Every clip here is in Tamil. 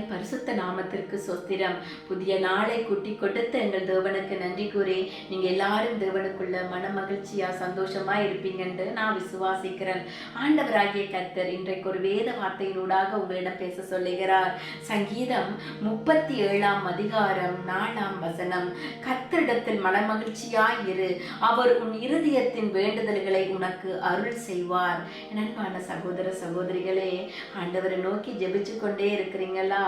பரிசுத்த நாமத்திற்கு சொத்திரம் புதிய நாளை கூட்டி கொடுத்த எங்கள் தேவனுக்கு நன்றி கூறி நீங்க எல்லாரும் தேவனுக்குள்ள மன மகிழ்ச்சியா சந்தோஷமா இருப்பீங்கன்னு நான் விசுவாசிக்கிறேன். ஆண்டவராகிய கர்த்தர் இன்றைக்கு ஒரு வேத வார்த்தையினூடாக உங்களிடம் பேச சொல்லுகிறார். சங்கீதம் முப்பத்தி ஏழாம் அதிகாரம் நாலாம் வசனம். கர்த்தரிடத்தில் மனமகிழ்ச்சியாய் இரு. அவர் உன் இருதயத்தின் வேண்டுதல்களை உனக்கு அருள் செய்வார். நண்பான சகோதர சகோதரிகளே ஆண்டவரை நோக்கி ஜெபிச்சு கொண்டே இருக்கிறீங்களா?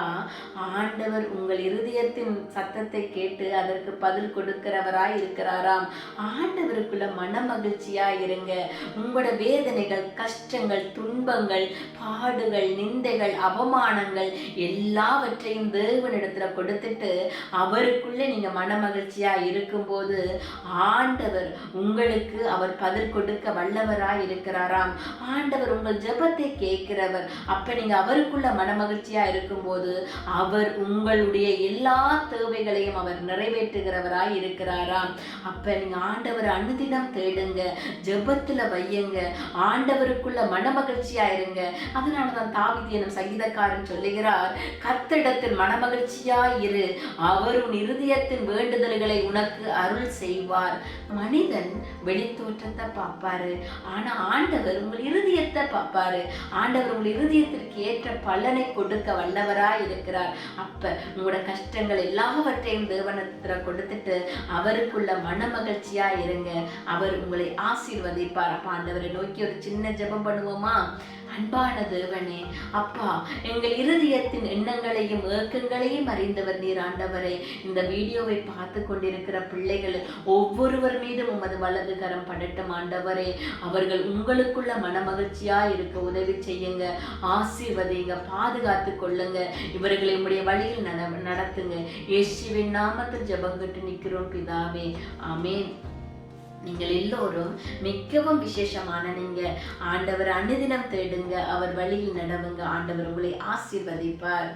ஆண்டவர் உங்கள் இருதயத்தின் சத்தத்தை கேட்டு அதற்கு பதில் கொடுக்கிறவராய் இருக்கிறாராம் ஆண்டவருக்குள்ள மன மகிழ்ச்சியா இருங்க. உங்களோட வேதனைகள் கஷ்டங்கள் துன்பங்கள் பாடுகள் நிந்தைகள் அவமானங்கள் எல்லாவற்றையும் தேவனிடத்துல கொடுத்துட்டு அவருக்குள்ள நீங்க மன மகிழ்ச்சியா இருக்கும்போது ஆண்டவர் உங்களுக்கு அவர் பதில் கொடுக்க வல்லவராய் இருக்கிறாராம் ஆண்டவர் உங்கள் ஜெபத்தை கேட்கிறவர். அப்ப நீங்க அவருக்குள்ள மனமகிழ்ச்சியா இருக்கும்போது அவர் உங்களுடைய எல்லா தேவைகளையும் அவர் நிறைவேற்றுகிறவராய் இருக்கிறாராம். அப்ப நீங்க ஆண்டவர் அனுதினம் தேடுங்க ஜெபத்துல வையுங்க ஆண்டவருக்குள்ள மனமகிழ்ச்சியா இருங்க. அதனாலதான் தாவிதி எனும் சங்கீதக்காரன் சொல்லுகிறார் கத்திடத்தில் மனமகிழ்ச்சியா இரு. அவரும் இருதயத்தின் வேண்டுதல்களை உனக்கு அருள் செய்வார். மனிதன் வெளித்தோற்றத்தை பார்ப்பாரு. ஆனா ஆண்டவர் உங்கள் இருதயத்தை பார்ப்பாரு ஆண்டவர் உங்கள் இருதயத்திற்கு ஏற்ற பலனை கொடுக்க வல்லவராய் இருக்கிறார். அப்ப உங்களோட கஷ்டங்கள் எல்லாவற்றையும் தேவனத்துல கொடுத்துட்டு அவருக்குள்ள மன மகிழ்ச்சியா இருங்க. அவர் உங்களை ஆசீர்வதிப்பார். அப்ப ஆண்டவரை நோக்கி ஒரு சின்ன ஜெபம் பண்ணுவோமா? அன்பான தேவனே அப்பா எங்கள் இருதயத்தின் எண்ணங்களையும் ஏக்கங்களையும் அறிந்தவர் நீர் ஆண்டவரே. இந்த வீடியோவை பார்த்து கொண்டிருக்கிற பிள்ளைகள் ஒவ்வொருவர் மீதும் உமது வலது கரம் படட்டும் ஆண்டவரே. அவர்கள் உங்களுக்குள்ள மனமகிழ்ச்சியா இருக்க உதவி செய்யுங்க. ஆசீர்வதிங்க பாதுகாத்து கொள்ளுங்க. இவர்களை உடைய வழியில் நட நடத்துங்க. இயேசுவின் நாமத்தில் ஜபங்கட்டு நிற்கிறோம் பிதாவே. ஆமேன். நீங்கள் எல்லோரும் மிகவும் விசேஷமான நீங்க. ஆண்டவர் அனுதினம் தேடுங்க. அவர் வழியில் நடவுங்க. ஆண்டவர் உங்களை ஆசீர்வதிப்பார்.